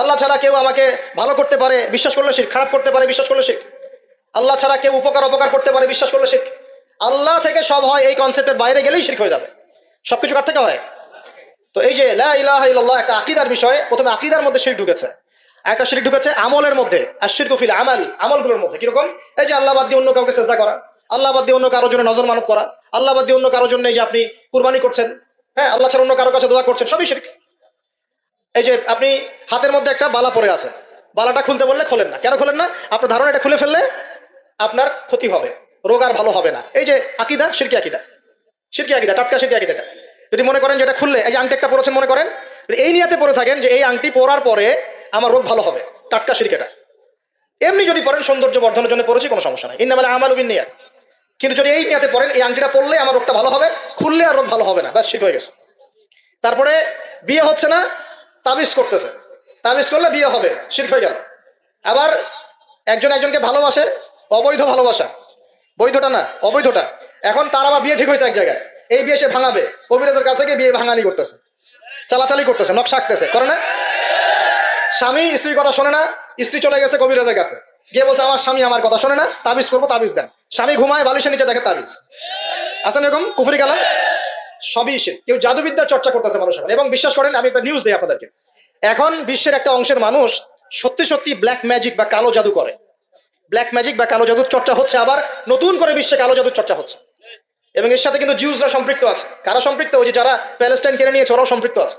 আল্লাহ ছাড়া কেউ আমাকে ভালো করতে পারে, বিশ্বাস করলে শির্ক খারাপ করতে পারে, বিশ্বাস করলে শির্ক আল্লাহ ছাড়া কেউ উপকার, অপকার করতে পারে, বিশ্বাস করলে শির্ক আল্লাহ থেকে সব হয় এই কনসেপ্টের বাইরে গেলেই শির্ক হয়ে যাবে। সবকিছু কার থেকে হয়? তো এই যে লা ইলাহা ইল্লাল্লাহ একটা আকিদার বিষয়ে প্রথমে আকিদার মধ্যে শির্ক ঢুকেছে। একটা শির্ক ঢুকেছে আমলের মধ্যে আর শিরক ফিল আমাল, আমলগুলোর মধ্যে। কীরকম? এই যে আল্লাহ বাদ দিয়ে অন্য কাউকে চেষ্টা করা, আল্লাহ বাদ দিয়ে অন্য কারোর জন্য নজর মানত করা, আল্লাহ বাদ দিয়ে অন্য কারোর জন্য এই যে আপনি কুরবানি করছেন হ্যাঁ আল্লাহ ছাড়া অন্য কারোর কাছে দোয়া করছেন, সবই শির্ক এই যে আপনি হাতের মধ্যে একটা বালা পরে আছে, বালাটা খুলতে বললে খোলেন না। কেন খোলেন না? আপনার ধারণা এটা খুলে ফেললে আপনার ক্ষতি হবে, রোগ আর ভালো হবে না। এই যে আকিদা শিরকি আকিদা। শিরকি আকিদা, টাটকা শিরকি আকিদাটা যদি মনে করেন যে এটা খুললে, এই যে আংটি একটা পড়েছেন মনে করেন এই নিয়াতে পড়ে থাকেন যে এই আংটি পরার পরে আমার রোগ ভালো হবে, টাটকা শিরকেটা এমনি যদি পড়েন সৌন্দর্য বর্ধনের জন্য পড়েছি, কোনো সমস্যা নাই। ইন্নামালে আমাল উবিন নিয়াত। কিন্তু যদি এই নিয়াতে পড়েন, এই আংটিটা পড়লে আমার রোগটা ভালো হবে, খুললে আর রোগ ভালো হবে না। ব্যাস, ঠিক হয়ে গেছে। তারপরে বিয়ে হচ্ছে না তাবিজ করতেছে। তাবিজ করলে বিয়ে হবে, শির্ক হয়ে গেল। আবার একজন একজনকে ভালোবাসে, অবৈধ ভালোবাসা। বৈধটা না, অবৈধটা। এখন তার আবার বিয়ে ঠিক হয়েছে এক জায়গায়। এই বিয়ে সে ভাঙাবে। কবিরাজের কাছে গিয়ে বিয়ে ভাঙানি করতেছে। চালাচালি করতেছে, নকশা আঁকতেছে। করে না? স্বামী স্ত্রীর কথা শোনে না, স্ত্রী চলে গেছে কবিরাজের কাছে। গিয়ে বলছে, আমার স্বামী আমার কথা শোনে না, তাবিজ করব, তাবিজ দেন। স্বামী ঘুমায়, বালিশের নিচে দেখে তাবিজ। আছেন এরকম? কুফরি কালাম সবই সে কেউ জাদুবিদ্যার চর্চা করতেছে মানুষ এখন এবং বিশ্বাস করেন, আমি একটা নিউজ দিই আপনাদেরকে। এখন বিশ্বের একটা অংশের মানুষ সত্যি সত্যি ব্ল্যাক ম্যাজিক বা কালো জাদু করে। ব্ল্যাক ম্যাজিক বা কালো জাদুর চর্চা হচ্ছে, আবার নতুন করে বিশ্বে কালো জাদুর চর্চা হচ্ছে। এবং এর সাথে কিন্তু জিউসরা সম্পৃক্ত আছে। কারা সম্পৃক্ত? ওই যে যারা প্যালেস্টাইন কেড়ে নিয়েছে, ওরাও সম্পৃক্ত আছে।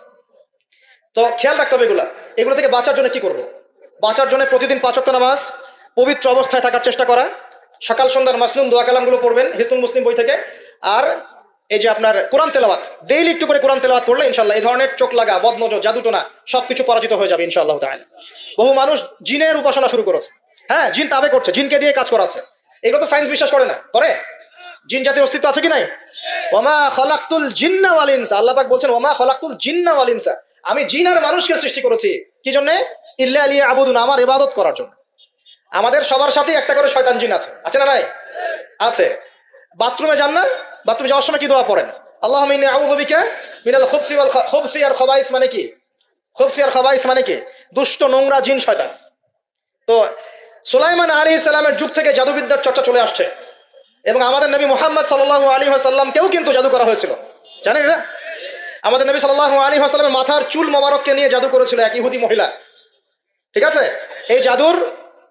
তো খেয়াল রাখতে হবে এগুলা। এগুলো থেকে বাঁচার জন্য কি করব? বাঁচার জন্য প্রতিদিন পাঁচক্ত নামাজ, পবিত্র অবস্থায় থাকার চেষ্টা করা। সকাল সন্ধ্যার মাসলুম দোয়া কালামগুলো পড়বেন হিসনুল মুসলিম বই থেকে। আর এই যে আপনার কোরআন তেলাওয়াত ডেইলি একটু করে কোরআন তেলাওয়াত পড়লে ইনশাল্লাহ এই ধরনের চোখ লাগা, বদনজর, জাদুটোনা সবকিছু পরাজিত হয়ে যাবে ইনশাআল্লাহ তাআলা। বহু মানুষ জিনের উপাসনা শুরু করেছে। হ্যাঁ জিন তাবে করছে, জিনকে দিয়ে কাজ করাচ্ছে। এগুলো তো সায়েন্স বিশ্বাস করে না, করে? জিন জাতির অস্তিত্ব আছে কি নাই? ওমা খলাক্তুল জিন্না ওয়াল ইনসা, আল্লাহ পাক বলছেন, ওমা খলাক্তুল জিন্না ওয়াল ইনসা। আমি জিন আর মানুষকে সৃষ্টি করেছি, কি জন্য? ইল্লা আলিয়া আবুদুন আমার ইবাদত করার জন্য। আমাদের সবার সাথেই একটা করে শয়তান জিন আছে। আছে না নাই? আছে। বাথরুমে যান না? বাথরুমে যাওয়ার সময় কি দোয়া পড়েন? আল্লাহ মিন্নি আউযু বিকা মিনাল খুবসি আর খবাইস মানে কি? খুবসি আর খবাইস মানে কি? দুষ্ট, নোংরা জিন শয়তান। তো সুলাইমান আলী ইসলামের যুগ থেকে জাদুবিদ্যার চর্চা চলে আসছে। এবং আমাদের নবী মোহাম্মদ সাল্লাহ আলী সাল্লামকেও কিন্তু জাদু করা হয়েছিল। জানেন না? আমাদের নবী সাল্লাহ আলী সাল্লামের মাথার চুল মোবারককে নিয়ে জাদু করেছিল এক ইহুদি মহিলা। ঠিক আছে? এই জাদুর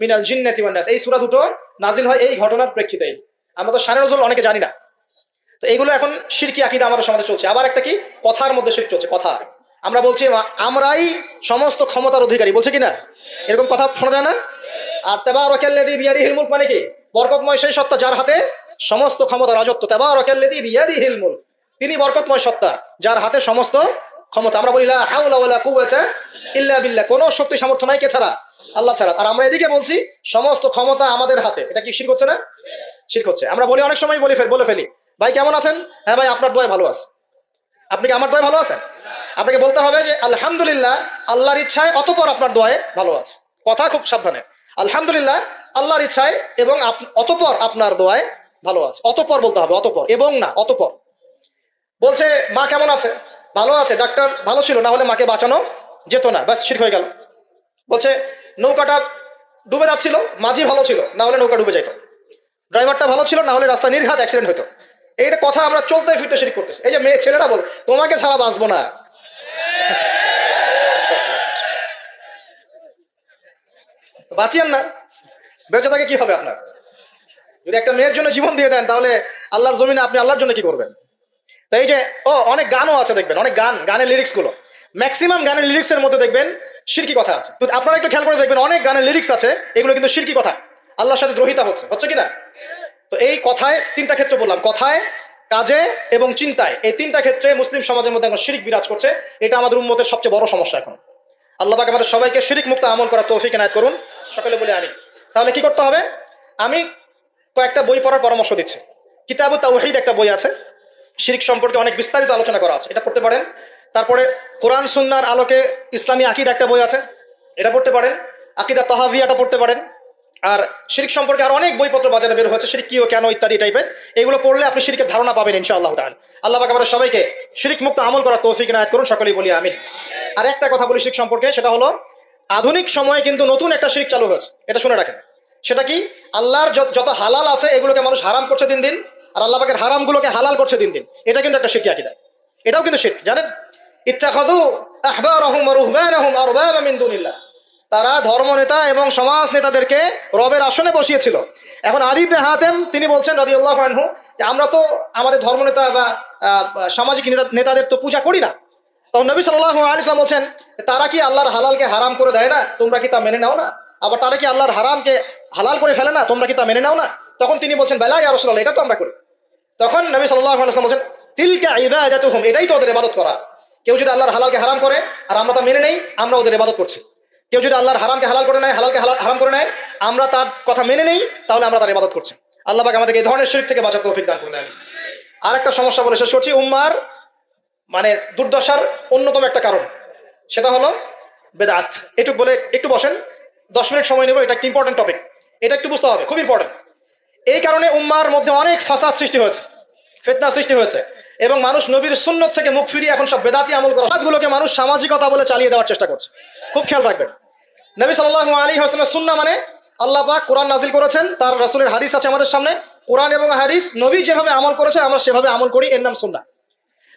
মিনাল ওয়ান এই সূরা দুটো নাজিল হয় এই ঘটনার প্রেক্ষিতেই আমরা তো শানে নজরুল অনেকে জানি না। তো এগুলো এখন শিরকি আকিদা আমাদের সমাজে চলছে। আবার একটা কি? কথার মধ্যে শিরক চলছে, কথা। আমরা বলছি আমরাই সমস্ত ক্ষমতার অধিকারী। বলছে কি না? এরকম কথা শোনা যায় না? আর তেবার অকেল্লেদি বিয়াদি হিলমুল মানে কি? বরকতময় সেই সত্তা যার হাতে সমস্ত ক্ষমতা রাজত্ব। তেবার অকেল্লেদি বিয়াদি হিলমুল তিনি বরকতময় সত্তা, যার হাতে সমস্ত ক্ষমতা। আমরা বলি ইল্লা বিল্লাহ। কোনো শক্তি, সামর্থ্য নাই কে ছাড়া? আল্লাহ ছাড়া। আর আমরা এদিকে বলছি, সমস্ত ক্ষমতা আমাদের হাতে। এটা কি শির হচ্ছে না? শির করছে আমরা বলি অনেক সময় বলি বলে ফেলি। ভাই, কেমন আছেন? হ্যাঁ ভাই, আপনার দোয়া ভালো আছে। আপনি কি আমার দোয়া ভালো আছেন? আপনাকে বলতে হবে যে, আলহামদুলিল্লাহ, আল্লাহর ইচ্ছায় অতপর আপনার দোয়ায় ভালো আছে। কথা খুব সাবধানে। আলহামদুলিল্লাহ, আল্লাহর ইচ্ছায় এবং অতপর আপনার দোয়ায় ভালো আছে। অতপর বলতে হবে, অতপর। এবং না, অতপর। বলছে, মা কেমন আছে? ভালো আছে, ডাক্তার ভালো ছিল, না হলে মাকে বাঁচানো যেত না, ব্যাস ঠিক হয়ে গেল। বলছে, নৌকাটা ডুবে যাচ্ছিল, মাঝি ভালো ছিল, না হলে নৌকা ডুবে যেত ড্রাইভারটা ভালো ছিল, না হলে রাস্তায় নির্ঘাত অ্যাক্সিডেন্ট হতো এইটা কথা আমরা চলতে ফিরতে শিরিক করতেছি। এই যে মেয়ে, ছেলেরা বল, তোমাকে ছাড়া বাঁচবো না। বাঁচিয়েন না। বেঁচে থাকে কি হবে আপনার? যদি একটা মেয়ের জন্য জীবন দিয়ে দেন, তাহলে আল্লাহর জমিনে আপনি আল্লাহর জন্য কি করবেন? তো এই যে, ও, অনেক গানও আছে দেখবেন, অনেক গান, গানের লিরিক্সগুলো। ম্যাক্সিমাম গানের লিরিক্সের মধ্যে দেখবেন শিরকি কথা আছে। তো আপনারা একটু খেয়াল করে দেখবেন, অনেক গানের লিরিক্স আছে, এগুলো কিন্তু শিরকি কথা। আল্লাহর সাথে দ্রোহিতা হচ্ছে হচ্ছে কি না তো এই কথায় তিনটা ক্ষেত্রে বললাম, কথায়, কাজে এবং চিন্তায়। এই তিনটা ক্ষেত্রে মুসলিম সমাজের মধ্যে এখন শিরিক বিরাজ করছে, এটা আমাদের উন্মতের সবচেয়ে বড় সমস্যা এখন। আল্লাহ পাক আমাদের সবাইকে শিরিক মুক্ত আমল করা তৌফিক এনায়ত করুন। সকলে বলে আমি তাহলে কি করতে হবে? আমি কয়েকটা বই পড়ার পরামর্শ দিচ্ছি। কিতাবু তাওহিদ একটা বই আছে। শিরিক সম্পর্কে অনেক বিস্তারিত আলোচনা করা আছে, এটা পড়তে পারেন। তারপরে কোরআন সুন্নার আলোকে ইসলামী আকিদ একটা বই আছে, এটা পড়তে পারেন। আকিদা তহাভিয়াটা পড়তে পারেন। আর শিরিক সম্পর্কে আর অনেক বইপত্র বাজারে বের হয়েছে, শিরিক কি ও কেন ইত্যাদি টাইপের। এগুলো পড়লে আপনি শিরিকের ধারণা পাবেন ইনশাআল্লাহ তাআলা। আল্লাহ পাক আমাদের সবাইকে শিরিক মুক্ত আমল করা তৌফিক নায়াত করুন, সকলেই বলি আমিন। আর একটা কথা বলি শিরিক সম্পর্কে, সেটা হলো আধুনিক সময়ে কিন্তু নতুন একটা শিরিক চালু হয়েছে, এটা শুনে রাখেন। সেটা কি? আল্লাহর যত হালাল আছে, এগুলোকে মানুষ হারাম করছে দিন দিন। আর আল্লাহ পাকের হারামগুলোকে হালাল করছে দিন দিন। এটা কিন্তু একটা শিরকি আকিদা। এটাও কিন্তু শিরক জানেন? তারা ধর্মনেতা এবং সমাজ নেতাদেরকে রবের আসনে বসিয়েছিল। এখন আদিব হাতেম, তিনি বলছেন আনহু, যে আমরা তো আমাদের ধর্মনেতা বা সামাজিক নেতাদের তো পূজা করি না। তখন নবী সাল্লাল্লাহু আলাইহি সাল্লাম বলছেন, তারা কি আল্লাহর হালালকে হারাম করে দেয় না? তোমরা কি তা মেনে নাও না? আবার তারা কি আল্লাহর হারামকে হালাল করে ফেলে না? তোমরা কি তা মেনে নাও না? তখন তিনি বলছেন, বেলা রাসূলুল্লাহ, এটা তো আমরা করি। তখন নবী সাল্লাম বলছেন, তিলকা ইবাদাতুহুম, এটাই তো ওদের ইবাদত করা। কেউ যদি আল্লাহর হালালকে হারাম করে, আর আমরা তা মেনে নেই, আমরা ওদের ইবাদত করছি। কেউ যদি আল্লাহর হারামকে হালাল করে নেয়, হালালকে হালাল, হারাম করে নেয়, আমরা তার কথা মেনে নেই, তাহলে আমরা তার ইবাদত করছি। আল্লাহ পাক আমাদেরকে এই ধরনের শিরক থেকে বাঁচার তৌফিক দান আমিন। আর একটা সমস্যা বলে শেষ করছি, উম্মার মানে দুর্দশার অন্যতম একটা কারণ, সেটা হলো বেদাত। এটুক বলে, একটু বসেন, দশ মিনিট সময় নেব, এটা একটা ইম্পর্টেন্ট টপিক এটা একটু বুঝতে হবে, খুব ইম্পর্টেন্ট এই কারণে উম্মার মধ্যে অনেক ফাসাদ সৃষ্টি হয়েছে। ফেতনা সৃষ্টি হয়েছে। এবং মানুষ নবীর সুন্নত থেকে মুখ ফিরিয়ে এখন সব বেদাতি আমল করা গুলোকে মানুষ সামাজিকতা বলে চালিয়ে দেওয়ার চেষ্টা করছে। খুব খেয়াল রাখবেন। নবী সাল্লাহ আলী হাসলামের সুন্না মানে আল্লাহ পাক কোরআন নাজিল করেছেন, তার রাসূলের হাদিস আছে আমাদের সামনে। কোরআন এবং হাদিস নবী যেভাবে আমল করেছেন, আমরা সেভাবে আমল করি, এর নাম সুন্না।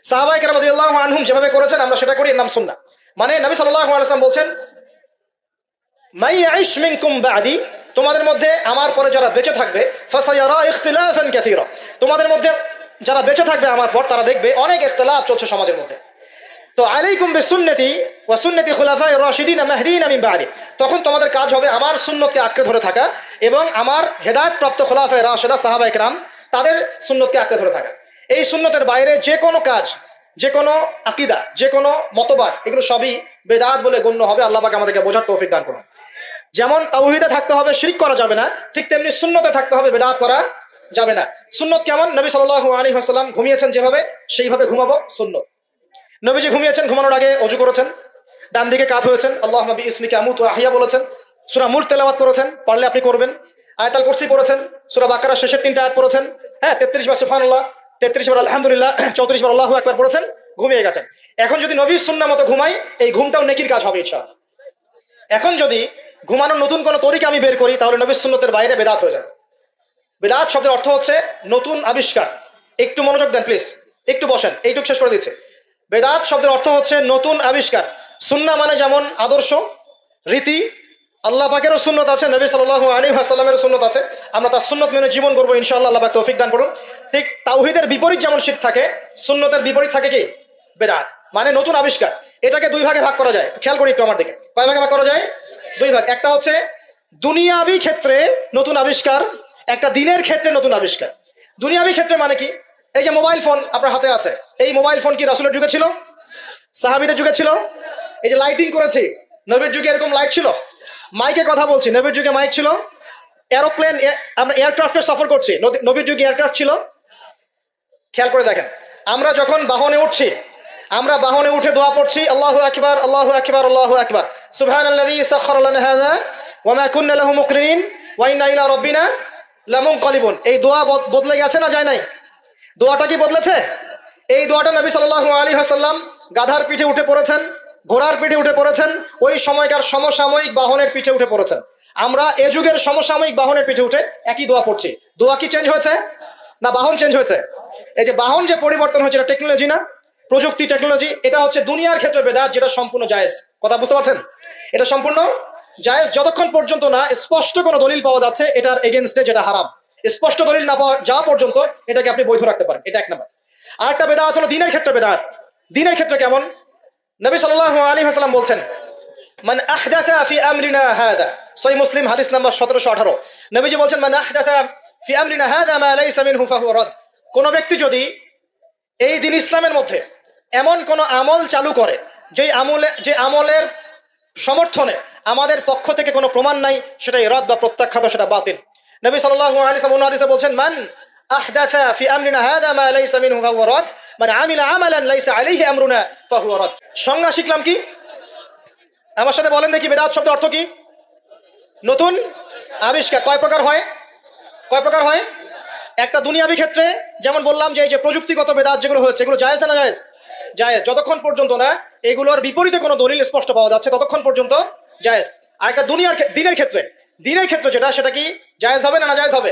সাহাবাই কেরামদুল্লাহ আনহুম যেভাবে করেছেন, আমরা সেটা করি, এর নাম সুন্না। মানে নবী সাল্লাহ আলাইসলাম বলছেন, মাই আইশ মিনকুম বাদি তোমাদের মধ্যে আমার পরে যারা বেঁচে থাকবে তোমাদের মধ্যে যারা বেঁচে থাকবে আমার পর, তারা দেখবে অনেক ইখতিলাফ চলছে সমাজের মধ্যে। তো আলাইকুম বিসুন্নতি ওয়া সুন্নতি খুলাফায়ে রাশিদিন মাহদিন আমি বাদি। তখন তোমাদের কাজ হবে আমার সুন্নতকে আঁকড়ে ধরে থাকা এবং আমার হেদায়েতপ্রাপ্ত খুলাফায়ে রাশিদা সাহাবা কেরাম তাদের সুন্নতকে আঁকড়ে ধরে থাকা। এই সুন্নতের বাইরে যে কোনো কাজ, যে কোনো আকিদা, যে কোনো মতবাদ, এগুলো সবই বেদাত বলে গণ্য হবে। আল্লাহ পাক আমাদেরকে বোঝার তৌফিক দান করুন। যেমন তাওহিদে থাকতে হবে, শিরিক করা যাবে না, ঠিক তেমনি শূন্যতে থাকতে হবে, বেদাত করা যাবে না। সুন্নত কেমন? নবী সাল্লাল্লাহু আলাইহি ওয়াসাল্লাম ঘুমিয়েছেন যেভাবে, সেইভাবে ঘুমাবো সুন্নত। নবীজি ঘুমিয়েছেন, ঘুমানোর আগে অজু করেছেন ডান দিকে কাত হয়েছেন আল্লাহ নবী ইসমিকে আমুত আহিয়া বলেছেন, সুরা মুল্ক তেলাওয়াত করেছেন, পারলে আপনি করবেন। আয়তাল কুরসি পড়েছেন, সুরা বাকারা শেষের তিনটা আয়াত পড়েছেন হ্যাঁ তেত্রিশ বার সুবহানাল্লাহ, তেত্রিশ বার আলহামদুলিল্লাহ, চৌত্রিশ বার আল্লাহ একবার পড়েছেন, ঘুমিয়ে গেছেন। এখন যদি নবী সুন্না মতো ঘুমাই, এই ঘুমটাও নেকির কাজ হবে ইনশাআল্লাহ। এখন যদি ঘুমানোর নতুন কোনো তরিকা আমি বের করি, তাহলে নবী সুন্নতের বাইরে বেদাত হয়ে যাবে। বেদাত শব্দের অর্থ হচ্ছে নতুন আবিষ্কার। একটু মনোযোগ দেন প্লিজ একটু বসেন। এইটুক শেষ করে দিচ্ছে। বেদাত শব্দের অর্থ হচ্ছে নতুন আবিষ্কার। সুন্না মানে যেমন আদর্শ, রীতি, আল্লাহ পাকেরও সুন্নত আছে, নবী সাল্লাহ আলী হাসাল্লামের সুন্নত আছে। আমরা তার সুন্নত মেনে জীবন করব, ইনশাআল্লাহ আল্লাহ তৌফিক দান করুন। ঠিক তাওহিদের বিপরীত যেমন শীত থাকে, সুন্নতের বিপরীত থাকে কি? বেদাত মানে নতুন আবিষ্কার। এটাকে দুই ভাগে ভাগ করা যায়। খেয়াল করি একটু আমার দিকে। কয় ভাগে ভাগ করা যায়? দুই ভাগ। একটা হচ্ছে, দুনিয়াবি ক্ষেত্রে নতুন আবিষ্কার একটা দিনের ক্ষেত্রে নতুন আবিষ্কার। দুনিয়াবি ক্ষেত্রে মানে কি? এই যে মোবাইল ফোন আপনার হাতে আছে। এই মোবাইল ফোন কি রাসুলের যুগে ছিল? সাহাবিদের যুগে ছিল? এই যে লাইটিং করেছি, নবীর যুগে এরকম লাইট ছিল? মাইকে কথা বলছি, নবীর যুগে মাইক ছিল? এরোপ্লেন আমরা এয়ারক্রাফটে সফর করছি নবীর যুগে এয়ারক্রাফট ছিল? খেয়াল করে দেখেন, আমরা যখন বাহনে উঠছি, আমরা বাহনে উঠে দোয়া পড়ছি, আল্লাহ আকবার, আল্লাহু আকবার আল্লাহু আকবার। সুবহানাল্লাযী সাখখারা লানা ওয়া মা কুন্না লাহু মুকরিনিন, ওয়া ইন্না ইলা রাব্বিনা লামুনকালিবুন এই দোয়া বদ- বদলে গেছে না যায় নাই? দোয়াটা কি বদলেছে? এই দোয়াটা নবী সাল্লাল্লাহু আলাইহি ওয়াসাল্লাম গাধার পিঠে উঠে পড়েছেন, ঘোড়ার পিঠে উঠে পড়েছেন, ওই সময়কার সমসাময়িক বাহনের পিঠে উঠে পড়েছেন। আমরা এ যুগের সমসাময়িক বাহনের পিঠে উঠে একই দোয়া পড়ছি। দোয়া কি চেঞ্জ হয়েছে? না, বাহন চেঞ্জ হয়েছে? এই যে বাহন যে পরিবর্তন হয়েছে, এটা টেকনোলজি না? প্রযুক্তি টেকনোলজি এটা হচ্ছে দুনিয়ার ক্ষেত্রে বেদাত, যেটা সম্পূর্ণ জায়েজ। কথা বুঝতে পারছেন? এটা সম্পূর্ণ জায়েজ যতক্ষণ পর্যন্ত না স্পষ্ট কোনো দলিল পাওয়া যাচ্ছে, এটার এগেনস্টে যেটা হারাম। স্পষ্ট দলিল না পাওয়া যাওয়া পর্যন্ত এটাকে আপনি বৈধ রাখতে পারেন। এটা এক নম্বর। আরেকটা বেদাত হলো দিনের ক্ষেত্রে বেদাত দিনের ক্ষেত্রে কেমন? নবী সাল্লাল্লাহু আলাইহি ওয়াসাল্লাম বলছেন, মান আহদাথা ফি আমরিনা হাদা। সহিহ মুসলিম হাদিস নাম্বার 1718 নবীজি বলছেন, মান আহদাথা ফি আমরিনা হাদা মা লাইসা মিনহু ফাহুয়া রাদ। কোন ব্যক্তি যদি এই দিন ইসলামের মধ্যে এমন কোন আমল চালু করে যে আমলে যে আমলের সমর্থনে আমাদের পক্ষ থেকে কোনো প্রমাণ নাই সেটাই রদ বা প্রত্যাখ্যাত, সেটা বাতিল। নবী সাল্লাল্লাহু আলাইহি ওয়াসাল্লাম অন্য হাদিসে বলছেন, মান আহদাথা ফি আমরিনা হাদা মা লাইসা মিনহু ফাহুয়া রাদ মানে আমিলা আমালান লাইসা আলাইহি আমরুনা ফাহুয়া রাদ। সংজ্ঞা শিখলাম কি? আমার সাথে বলেন দেখি, বেদাত শব্দের অর্থ কি? নতুন আবিষ্কার, কয় প্রকার হয়? কয় প্রকার হয়? একটা দুনিয়াবি ক্ষেত্রে, যেমন বললাম যে এই যে প্রযুক্তিগত বেদাত যেগুলো হয়েছে, এগুলো জায়েজ না জায়েজ? জায়েজ। যতক্ষণ পর্যন্ত না, এগুলোর বিপরীতে কোনো দলিল স্পষ্ট পাওয়া যাচ্ছে, ততক্ষণ পর্যন্ত জায়েজ। আর একটা দুনিয়ার দিনের ক্ষেত্রে দিনের ক্ষেত্রে যেটা, সেটা কি জায়েজ হবে না না জায়েজ হবে?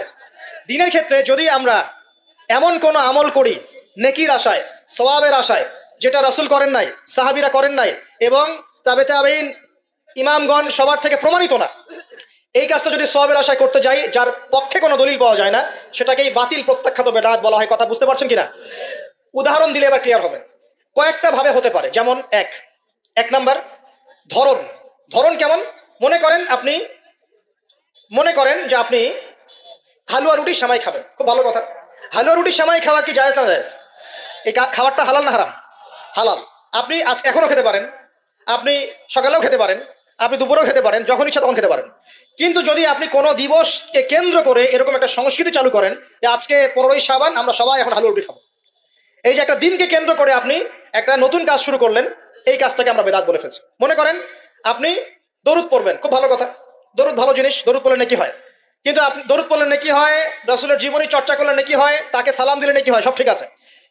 দিনের ক্ষেত্রে যদি আমরা এমন কোনো আমল করি, নেকির আশায়, সওয়াবের আশায়, যেটা রাসূল করেন নাই, সাহাবিরা করেন নাই, এবং তাবে তাবেইন ইমামগণ সবার থেকে প্রমাণিত না এই কাজটা যদি সবের আশায় করতে যাই, যার পক্ষে কোনো দলিল পাওয়া যায় না, সেটাকেই বাতিল, প্রত্যাখ্যাত বেদাত বলা হয়। কথা বুঝতে পারছেন কিনা? উদাহরণ দিলে এবার ক্লিয়ার হবে। কয়েকটা ভাবে হতে পারে। যেমন এক এক নাম্বার, ধরন। ধরন কেমন? মনে করেন আপনি, মনে করেন যে আপনি হালুয়া রুটির সামাই খাবেন। খুব ভালো কথা। হালুয়া রুটির সামাই খাওয়া কি জায়েজ না জায়েজ? এই খাবারটা হালাল না হারাম? হালাল। আপনি আজ এখনও খেতে পারেন। আপনি সকালেও খেতে পারেন। আপনি দুপুরেও খেতে পারেন, যখন ইচ্ছা তখন খেতে পারেন। কিন্তু যদি আপনি কোনো দিবসকে কেন্দ্র করে এরকম একটা সংস্কৃতি চালু করেন যে আজকে পনেরোই সাবান আমরা সবাই এখন হালুয়া রুটি খাব। এই যে একটা দিনকে কেন্দ্র করে আপনি একটা নতুন কাজ শুরু করলেন, এই কাজটাকে আমরা বেদাত বলে ফেলছি। মনে করেন, আপনি দরুদ পড়বেন, খুব ভালো কথা। দরুদ ভালো জিনিস, দরুদ পড়লে নাকি হয়। কিন্তু আপনি দরুদ পড়লে নাকি হয়, রসুলের জীবনী চর্চা করলে নাকি হয়, তাকে সালাম দিলে নাকি হয়, সব ঠিক আছে।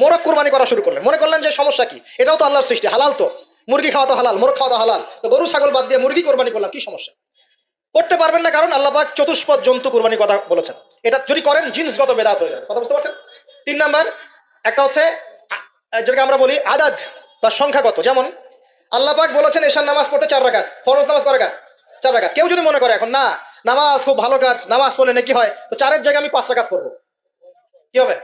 মোরগ কোরবানি করা শুরু করলেন। মনে করলেন যে সমস্যা কি? এটাও তো আল্লাহর সৃষ্টি, হালাল তো। মুরগি খাওয়া তো হালাল, মোরগ খাওয়া তো হালাল। তো গরু, ছাগল বাদ দিয়ে মুরগি কোরবানি করলাম, কি সমস্যা? করতে পারবেন না, কারণ আল্লাহ পাক চতুষ্পদ জন্তু কোরবানির কথা বলেছেন। এটা যদি করেন, জিন্সগত বেদাত হয়ে যাবে। কথা বুঝতে পারছেন? তিন নাম্বার, একটা হচ্ছে যেটাকে আমরা বলি আদাদ বা সংখ্যাগত। যেমন, আল্লাহ পাক বলেছেন এশার নামাজ পড়তে চার রাকাত, ফরজ নামাজ রাকাত? চার রাকাত। কেউ যদি মনে করে এখন, না, নামাজ খুব ভালো কাজ, নামাজ পড়লে নাকি হয়? তো চারের জায়গায় আমি পাঁচ রাকাত পড়ব। কি হবে?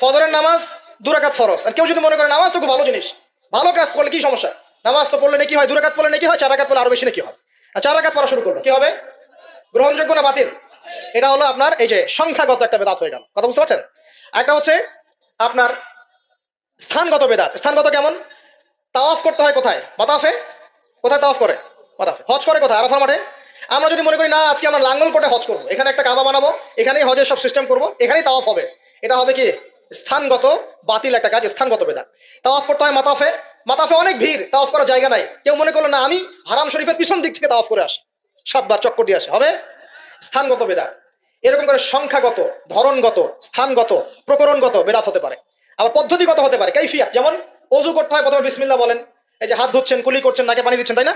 ফজরের নামাজ দুরাকাত ফরজ। আর কেউ যদি মনে করে নামাজ তো খুব ভালো জিনিস। ভালো কাজ করলে কি সমস্যা? নামাজ তো পড়লে নাকি হয়, দুরাকাত পড়লে নাকি হয়, চার রাকাত পড়লে আরও বেশি নাকি হয়। আর চার রাকাত পড়া শুরু করল, কি হবে? গ্রহণযোগ্য না বাতিল? এটা হলো আপনার এই যে সংখ্যাগত একটা বেদাত হয়ে গেল। কথা বুঝতে পারছেন? একটা হচ্ছে আপনার স্থানগত বেদাত। স্থানগত কেমন? তাওয়াফ করতে হয় কোথায়? বাতাফে কোথায় তাওয়াফ করে? বাতাফে হজ করে কোথায়? আরাফার মাঠে? আমরা যদি মনে করি, না, আজকে আমরা লাঙ্গল কোটে হজ করব। এখানে একটা কাবা বানাবো, এখানেই হজের সব সিস্টেম করব, এখানেই তাওয়াফ হবে। এটা হবে কি? স্থানগত, বাতিল একটা কাজ, স্থানগত বেদাত। তাওয়াফ করতে হয় মাতাফে। মাতাফে অনেক ভিড়, তাওয়াফ করার জায়গা নাই। কেউ মনে করল, না, আমি হারাম শরীফের পিছন দিক থেকে তাওয়াফ করে আসি। সাতবার চক্কর দিয়ে আসে। হবে? স্থানগত বেদাত। এরকম করে সংখ্যাগত, ধরনগত, স্থানগত, প্রকরণগত বেদাত হতে পারে। আবার পদ্ধতিগত হতে পারে। কাইফিয়াত, যেমন অজু করতে হয় প্রথমে বিসমিল্লাহ বলেন। এই যে হাত ধুচ্ছেন, কুলি করছেন, নাকে পানি দিচ্ছেন, তাই না?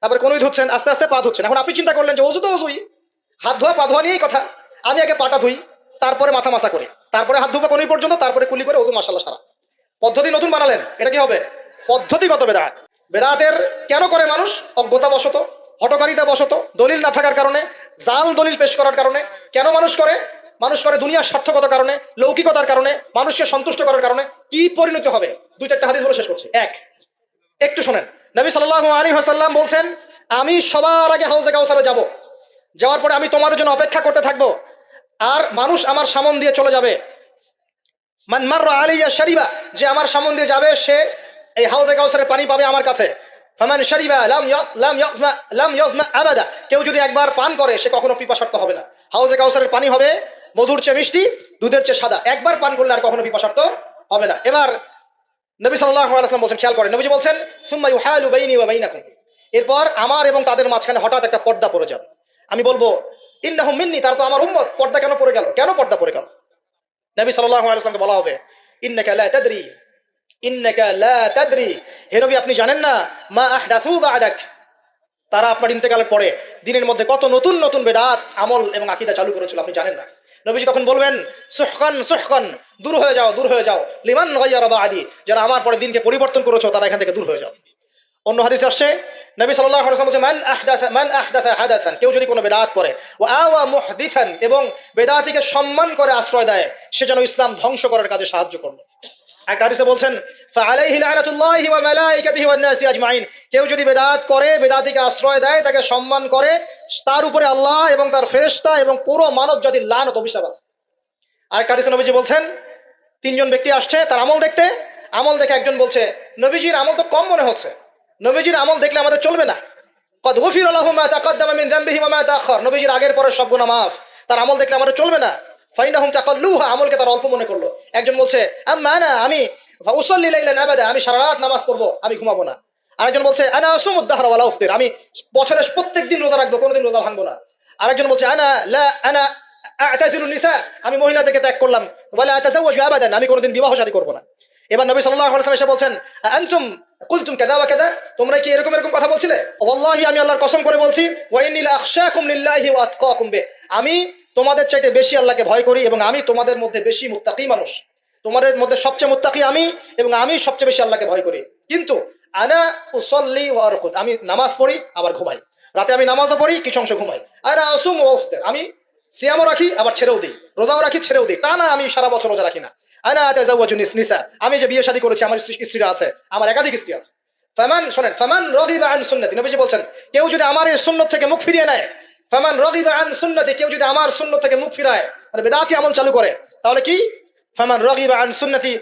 তারপরে কোনোই ধুচ্ছেন, আস্তে আস্তে পা ধুচ্ছেন। এখন আপনি চিন্তা করলেন যে অজু তো অজুই। হাত ধোয়া, পা ধোয়া নিয়েই কথা। আমি আগে পাটা ধুই। তারপরে মাথা মাসা করে, তারপরে হাত ধুবো কোনোই পর্যন্ত, তারপরে কুলি করে অজু মাসাল্লাহ সারা। পদ্ধতি নতুন বানালেন, এটা কি হবে? পদ্ধতিগত বেদাত বেদাতের কেন করে মানুষ? অজ্ঞতাবশত হটকারিতা বশত দলিল না থাকার কারণে, জাল দলিল পেশ করার কারণে। কেন মানুষ করে? মানুষ করে দুনিয়ার সার্থকতার কারণে, লৌকিকতার কারণে, মানুষকে সন্তুষ্ট করার কারণে। কি পরিণতি হবে? দুই চারটা হাদিস বলে শেষ করছি। এক, একটু শোনেন। নবী সাল্লাল্লাহু আলাইহি ওয়াসাল্লাম বলছেন, আমি সবার আগে হাউজে কাউসারে যাব। যাওয়ার পরে আমি তোমাদের জন্য অপেক্ষা করতে থাকব। আর মানুষ আমার সামন দিয়ে চলে যাবে। মান মাররা আলাইয়া শারিবা, যে আমার সামন দিয়ে যাবে, সে এই হাউজে কাউসারের পানি পাবে আমার কাছে। ফামান লাম লাম লাম ইয়জমা আবাদা, কেউ যদি একবার পান করে, সে কখনো পিপাসার্থ হবে না। হাউজে কাউসারের পানি হবে, মধুর চেয়ে মিষ্টি, দুধের চেয়ে সাদা। একবার পান করলে আর কখনো পিপাসার্থ হবে না। এবার নবী আলাইহি বলছেন, খেয়াল করেন, নবীজি বলছেন, সুম্মা এরপর আমার এবং তাদের মাঝখানে হঠাৎ একটা পর্দা পড়ে যাবে। আমি বলব ইন্নাহুম মিন্নি, তার তো আমার উম্মত। পর্দা কেন পড়ে গেল? কেন পর্দা পড়ে গেল? নবী সাল্লাল্লাহু বলা হবে, ইন্নাকা লা তাদরি, ইন্নাকা লা হে নবী, আপনি জানেন না? মা আহদাথু বা'দাক। তারা আপনার ইন্তেকালের পরে দিনের মধ্যে কত নতুন নতুন বেদাত, আমল এবং আকিদা চালু করেছিল, আপনি জানেন না? নবীজি তখন বলবেন, সুহকান সুহকান, দূর হয়ে যাও, দূর হয়ে যাও। লিমান বাদি, যারা আমার পরে দিনকে পরিবর্তন করেছ, তারা এখান থেকে দূর হয়ে যাও। অন্য হাদিসে আসছে, নবী বলছে মান মান হাদাসান কেউ যদি কোনো বেদাত করে ওয়া আওয়া মুহদিসান এবং বেদাতিকে সম্মান করে আশ্রয় দেয়, সে যেন ইসলাম ধ্বংস করার কাজে সাহায্য করল। কেউ যদি করে আশ্রয় দেয়, তাকে সম্মান করে, তার উপরে আল্লাহ এবং তার এবং পুরো মানব জাতির আছে। বলছেন, তিনজন ব্যক্তি আসছে, তার আমল দেখতে, আমল দেখে একজন বলছে, নবীজির আমল তো কম মনে হচ্ছে। নবীজির আমল দেখলে আমাদের চলবে না। কদ গফির আল্লাহু মা তাকাদ্দামা মিন যামবিহি ওয়া মা তাআখার। নবীজির আগের পরের সব গুনাহ মাফ। তার আমল দেখলে আমাদের চলবে না। ফাইনাহুম তাকাল্লুহা আমলকে তার অল্প মনে করল। একজন বলছে, আম্মা না আমি উসাল্লি লাইলান আবাদা আমি সারা রাত নামাজ পড়ব, আমি ঘুমাবো না। আরেকজন বলছে, আনা আসুমুদ্দাহরা ওয়ালা উফতির, আমি বছরের প্রত্যেক দিন রোজা রাখব, কোনোদিন রোজা ভাঙবো না। আরেকজন বলছে, আনা আনা আতাজিলুন নিসা, আমি মহিলাদেরকে ত্যাগ করলাম। ওয়ালা আতাজাওয়াজু আবাদান, আমি কোনোদিন বিবাহ শাদী করব না। এবার নবী সাল্লাল্লাহু আলাইহি ওয়াসাল্লাম এসে বলছেন আনতুম কুলতুম কাদা ওয়া কাদা? তোমরা কি এরকম এরকম কথা বলছিলে? ওয়াল্লাহি, আমি আল্লাহর কসম করে বলছি বে। আমি তোমাদের চাইতে বেশি আল্লাহকে ভয় করি এবং আমি তোমাদের মধ্যে বেশি মুত্তাকি মানুষ। তোমাদের মধ্যে সবচেয়ে মুত্তাকি আমি এবং আমি সবচেয়ে বেশি আল্লাহকে ভয় করি। কিন্তু আনা উসল্লি ওয়া আমি নামাজ পড়ি, আবার ঘুমাই। রাতে আমি নামাজও পড়ি, কিছু অংশ ঘুমাই। আনা আসুম ওয়া আমি সিয়ামও রাখি, আবার ছেড়েও দিই। রোজাও রাখি, ছেড়েও দিই। তা না আমি সারা বছর রোজা রাখি না। আমি যে বিয়ে শাদী করেছি, আমার স্ত্রী- স্ত্রীরা আছে, আমার একাধিক স্ত্রী আছে। ফামান শোনেন, ফামান রগিবা আন সুন্নতি। নবীজি বলছেন, কেউ যদি আমার এই সুন্নত থেকে মুখ ফিরিয়ে নেয়, ফামান রগিবা আন সুন্নতি, কেউ যদি আমার সুন্নত থেকে মুখ ফিরায় মানে বেদাতি আমল চালু করে, তাহলে কি? সুন্নতি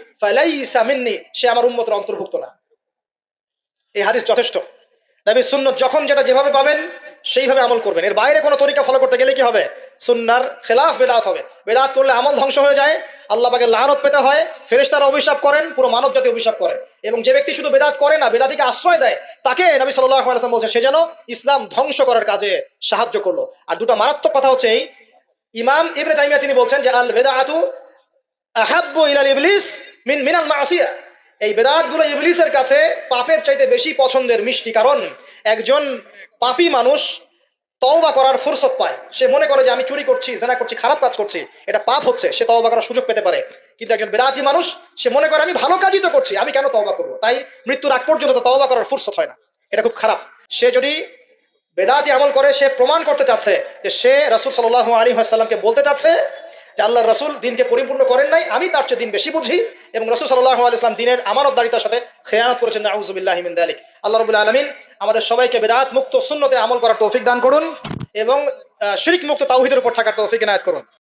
সে আমার অন্তর্ভুক্ত না। এই হাদিস যথেষ্ট। নবী সুন্নত যখন যেটা যেভাবে পাবেন, সেইভাবে আমল করবেন। এর বাইরে কোনো তরিকা ফলো করতে গেলে কি হবে? সুন্নার খেলাফ বেদাত হবে। বেদাত করলে আমল ধ্বংস হয়ে যায়, আল্লাহ পাকে লানত পেতে হয়, ফেরেশতারা অভিশাপ করেন, পুরো মানব জাতি অভিশাপ করেন এবং যে ব্যক্তি শুধু বেদাত করে না, বেদাতিকে আশ্রয় দেয়, তাকে নবী সাল্লাহ আলাইসাল্লাম বলছে সে যেন ইসলাম ধ্বংস করার কাজে সাহায্য করল। আর দুটো মারাত্মক কথা হচ্ছে এই। ইমাম ইবনে তাইমিয়া তিনি বলছেন যে, আল বেদাআতু আহাব্বু ইলাল ইবলিস মিন মিনাল মাসিয়া। এই বেদাতগুলো ইবলিসের কাছে পাপের চাইতে বেশি পছন্দের মিষ্টি কারণ, একজন পাপী মানুষ তওবা করার ফুরসত পায়। সে মনে করে যে আমি চুরি করছি, জেনা করছি, খারাপ কাজ করছি, এটা পাপ হচ্ছে, সে তওবা করার সুযোগ পেতে পারে। কিন্তু একজন বেদাতি মানুষ, সে মনে করে, আমি ভালো কাজই তো করছি, আমি কেন তওবা করব? তাই মৃত্যুর আগ পর্যন্ত তো তওবা করার ফুরসত হয় না। এটা খুব খারাপ। সে যদি বেদাতি আমল করে, সে প্রমাণ করতে চাচ্ছে যে সে রাসূল সাল্লাল্লাহু আলাইহি ওয়াসাল্লামকে বলতে চাচ্ছে যে আল্লাহ রসুল দিনকে পরিপূর্ণ করেন নাই, আমি তার চেয়ে দিন বেশি বুঝি এবং রসুল সাল্লাহ আলাইসলাম দিনের আমানতদারিতার সাথে খেয়ানত করেছেন নাউজুবিল্লাহ মিন দালিক আল্লাহ রবুল্লা আলমিন আমাদের সবাইকে বেদাত মুক্ত শূন্যতে আমল করার তৌফিক দান করুন এবং শিরিক মুক্ত তাওহিদের উপর থাকার তৌফিক এনায়ত করুন।